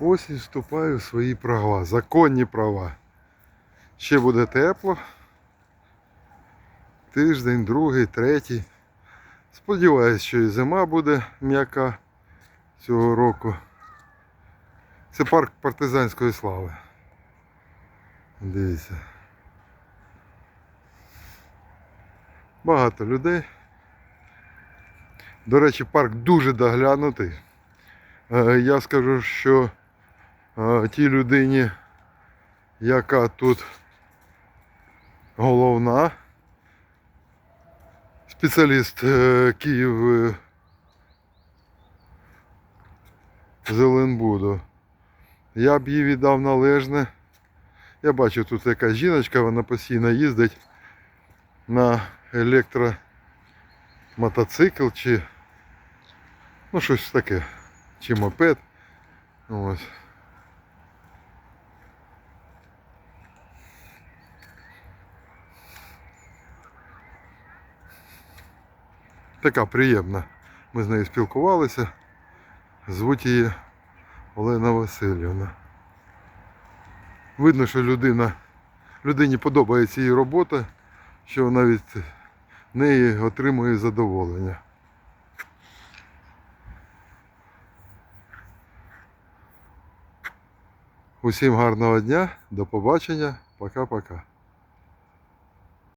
І вступаю в свої права, законні права. Ще буде тепло. Тиждень, другий, третій. Сподіваюсь, що і зима буде м'яка цього року. Це парк партизанської слави. Дивіться. Багато людей. До речі, парк дуже доглянутий. Е, Я скажу, що тій людині, яка тут головна, спеціаліст е, Київ е, Зеленбуду, я б їй віддав належне. Я бачу тут якась жіночка, вона постійно їздить на електромотоцикл чи ну щось таке, чи мопед. Ось. Така приємна. Ми з нею спілкувалися. Звуть її Олена Васильівна. Видно, що людина, людині подобається її робота, що вона від неї отримує задоволення. Усім гарного дня, до побачення, пока-пока.